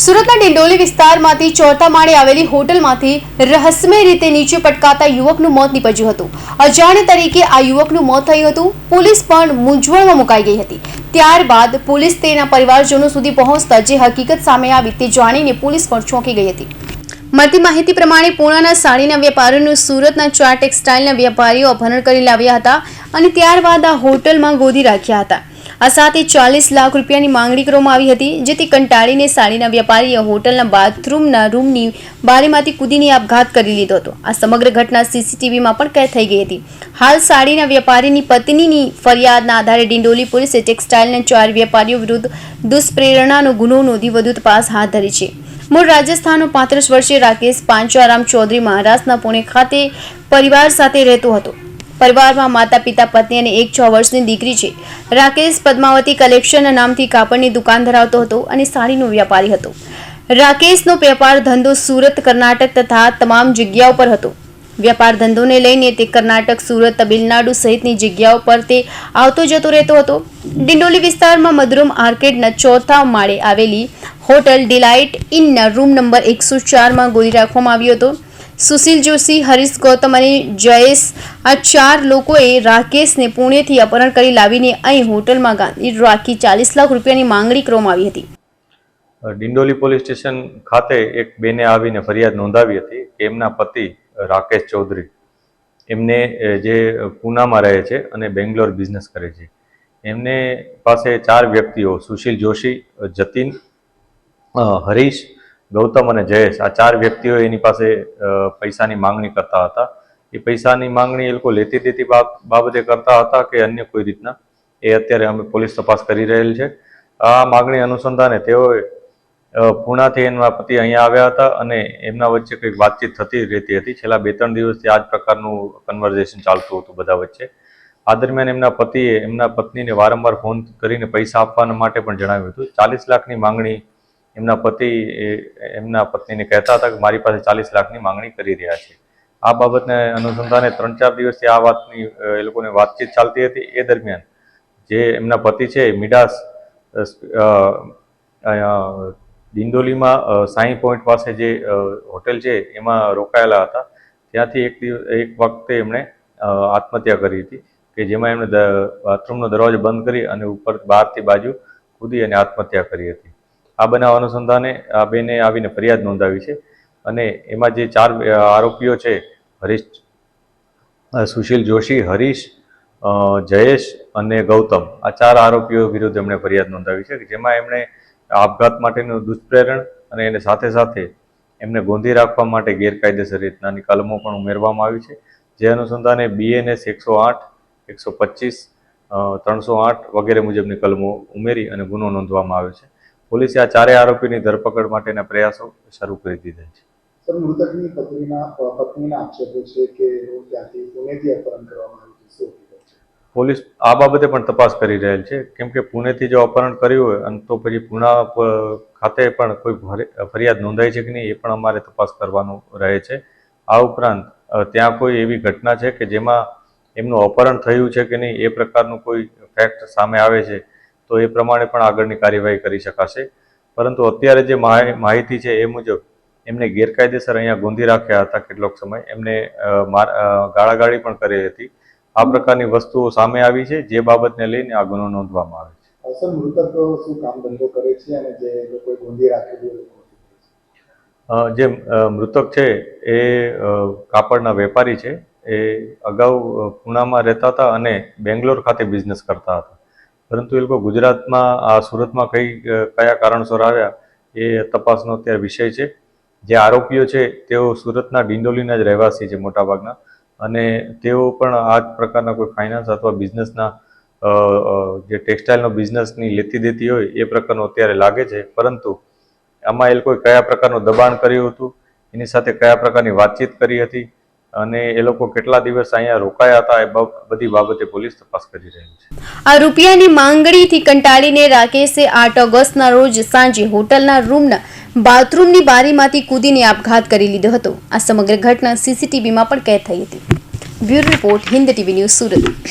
સુરતના ડિંડોલી વિસ્તારમાંથી ચોથા માળે આવેલી હોટલમાંથી રહસ્યમય રીતે નીચે પટકાતા યુવકનું મોત નીપજ્યું હતું. અજાણ્યા તરીકે આ યુવકનું મોત થયું હતું. પોલીસ પણ મૂંઝવણમાં મુકાઈ ગઈ હતી. ત્યારબાદ પોલીસ તેના પરિવારજનો સુધી પહોંચતા જે હકીકત સામે આવી તે જાણીને પોલીસ પણ ચોંકી ગઈ હતી. મળતી માહિતી પ્રમાણે પૂણાના સાડીના વેપારીઓનું સુરતના ચાર ટેક્સટાઇલના વેપારીઓ અપહરણ કરી લાવ્યા હતા અને ત્યારબાદ આ હોટલમાં ગોદી રાખ્યા હતા. આ સાથે ચાલીસ લાખ રૂપિયાની માંગણી કરવામાં આવી હતી, જેથી કંટાળીને સાડીના વેપારીએ હોટલના બાથરૂમના રૂમની બારીમાંથી કૂદીને આપઘાત કરી લીધો હતો. આ સમગ્ર ઘટના સીસીટીવીમાં પણ કેદ થઈ ગઈ હતી. હાલ સાડીના વેપારીની પત્નીની ફરિયાદના આધારે ડિંડોલી પોલીસે ટેક્સટાઇલના ચાર વેપારીઓ વિરુદ્ધ દુષ્પ્રેરણાનો ગુનો નોંધી વધુ તપાસ હાથ ધરી છે. મૂળ રાજસ્થાનનો પાંત્રીસ વર્ષીય રાકેશ પાંચારામ ચૌધરી મહારાષ્ટ્રના પુણે ખાતે પરિવાર સાથે રહેતો હતો. પરિવારમાં માતા, પિતા, પત્ની અને એક છ વર્ષની દીકરી છે. રાકેશ પદ્માવતી કલેક્શનના નામથી કાપડની દુકાન ધરાવતો હતો અને સાડીનો વ્યાપારી હતો. રાકેશનો વેપાર ધંધો સુરત, કર્ણાટક તથા તમામ જગ્યાઓ પર હતો. વેપાર ધંધોને લઈને તે કર્ણાટક, સુરત, તમિલનાડુ સહિતની જગ્યાઓ પર તે આવતો જતો રહેતો હતો. ડિંડોલી વિસ્તારમાં મધુરમ આર્કેડના ચોથા માળે આવેલી હોટલ ડિલાઇટ ઇનના રૂમ નંબર એકસો ચારમાં ગોળી રાખવામાં આવ્યો હતો. સુશીલ જોશી, હરીશ ગૌતમ અને જયેશ આ ચાર લોકોએ રાકેશને પુણેથી અપહરણ કરી લાવીને અહીં હોટલમાં ગાંધી રાખી ચાલીસ લાખ રૂપિયાની માંગણી કરવામાં આવી હતી. ડિંડોલી પોલીસ સ્ટેશન ખાતે એક બેને આવીને ફરિયાદ નોંધાવી હતી કે એમના પતિ રાકેશ ચૌધરી. એમને જે પૂનામાં રહે છે અને બેંગ્લોર બિઝનેસ કરે છે. એમને પાસે ચાર વ્યક્તિઓ, સુશીલ જોશી જતીન હરીશ ગૌતમ અને જયેશ, આ ચાર વ્યક્તિઓ એની પાસે પૈસાની માંગણી કરતા હતા. એ પૈસાની માંગણી એ લોકો લેતી દેતી બાબ- બાબતે કરતા હતા કે અન્ય કોઈ રીતના. એ અત્યારે અમે પોલીસ તપાસ કરી રહેલ છે. આ માગણી અનુસંધાને તેઓએ પૂણાથી એના પતિ અહીંયા આવ્યા હતા અને એમના વચ્ચે કંઈક વાતચીત થતી રહેતી હતી. છેલ્લા બે ત્રણ દિવસથી આ જ પ્રકારનું કન્વર્ઝેશન ચાલતું હતું બધા વચ્ચે. આ દરમિયાન એમના પતિએ, એમના પત્નીને વારંવાર ફોન કરીને પૈસા આપવાના માટે પણ જણાવ્યું હતું. ચાલીસ લાખની માંગણી એમના પતિ એમના પત્નીને કહેતા હતા કે મારી પાસે ચાલીસ લાખની માંગણી કરી રહ્યા છે. આ બાબતને અનુસંધાને ત્રણ ચાર દિવસથી આ વાતની એ લોકોને વાતચીત ચાલતી હતી. એ દરમિયાન જે એમના પતિ છે મિડાસ દિંડોલીમાં સાંઈ પોઈન્ટ પાસે જે હોટેલ છે, એમાં રોકાયેલા હતા. ત્યાંથી એક એક વખતે એમણે આત્મહત્યા કરી હતી કે જેમાં એમણે બાથરૂમનો દરવાજો બંધ કરી અને ઉપર બહારથી બાજુ કૂદી અને આત્મહત્યા કરી હતી. આ બનાવ અનુસંધાને આ બેને આવીને ફરિયાદ નોંધાવી છે. અને એમાં જે ચાર આરોપીઓ છે, હરીશ સુશીલ જોશી, હરીશ જયેશ અને ગૌતમ. આ ચાર આરોપીઓ વિરુદ્ધ એમણે ફરિયાદ નોંધાવી છે કે જેમાં એમણે આપઘાત માટેનું દુષ્પ્રેરણ અને એને સાથે સાથે એમને ગોંધી રાખવા માટે ગેરકાયદેસર રીતનાની કલમો પણ ઉમેરવામાં આવી છે. જે અનુસંધાને બીએનએસ એકસો આઠ, એકસો પચીસ ત્રણસો આઠ વગેરે મુજબની કલમો ઉમેરી અને ગુનો નોંધવામાં આવ્યો છે. પોલીસે આ ચારેય આરોપીની ધરપકડ માટેના પ્રયાસો શરૂ કરી દીધા છે. સર મૃતકની પત્નીના પત્નીના આક્ષેપો છે કે ત્યાંથી પુણેથી અપહરણ કરવામાં આવ્યું છે. શું હકીકત છે? પોલીસ આ બાબતે પણ તપાસ કરી રહેલ છે. કેમ કે પુણેથી જો અપહરણ કર્યું હોય અને તો પછી પુના ખાતે પણ કોઈ ફરિયાદ નોંધાઈ છે કે નહીં એ પણ અમારે તપાસ કરવાનું રહે છે. આ ઉપરાંત ત્યાં કોઈ એવી ઘટના છે કે જેમાં એમનું અપહરણ થયું છે કે નહીં એ પ્રકારનું કોઈ ફેક્ટ સામે આવે છે? તો એ પ્રમાણે પણ આગળની કાર્યવાહી કરી શકાશે. પરંતુ અત્યારે જે માહિતી છે એ મુજબ એમને ગેરકાયદેસર અહીંયા ગોંધી રાખ્યા હતા કેટલોક સમય. એમને ગાળાગાળી પણ કરી હતી. આ પ્રકારની વસ્તુઓ સામે આવી છે જે બાબતને લઈને આ ગુનો નોંધવામાં આવે છે. અ, શું કામ ધંધો કરે છે અને જે લોકોએ ગોંધી રાખેલી એ લોકો અ, જે મૃતક છે એ કાપડના વેપારી છે. એ અગાઉ પૂનામાં રહેતા હતા અને બેંગ્લોર ખાતે બિઝનેસ કરતા હતા. પરંતુ એ લોકો ગુજરાતમાં, આ સુરતમાં કઈ કયા કારણસર આવ્યા, એ તપાસનો અત્યારે વિષય છે. જે આરોપીઓ છે, તેઓ સુરતના ડિંડોલીના જ રહેવાસી છે મોટાભાગના. અને તેઓ પણ આ જ પ્રકારના કોઈ ફાઇનાન્સ અથવા બિઝનેસના જે ટેક્સટાઇલનો બિઝનેસની લેતી દેતી હોય, એ પ્રકારનો અત્યારે લાગે છે. પરંતુ આમાં એ લોકોએ કયા પ્રકારનું દબાણ કર્યું હતું, એની સાથે કયા પ્રકારની વાતચીત કરી હતી અને એ લોકો કેટલા દિવસ અહીંયા રોકાયા હતા એ બધી બાબતે પોલીસ તપાસ કરી રહી છે. આ રૂપિયાની માંગણીથી કંટાળીને રાકેશે આઠ ઓગસ્ટના રોજ સાંજે હોટલના રૂમના બાથરૂમની બારીમાંથી કૂદીને આપઘાત કરી લીધો હતો. આ સમગ્ર ઘટના સીસીટીવીમાં પણ કેદ થઈ હતી. Bureau report, Hind TV news Surat.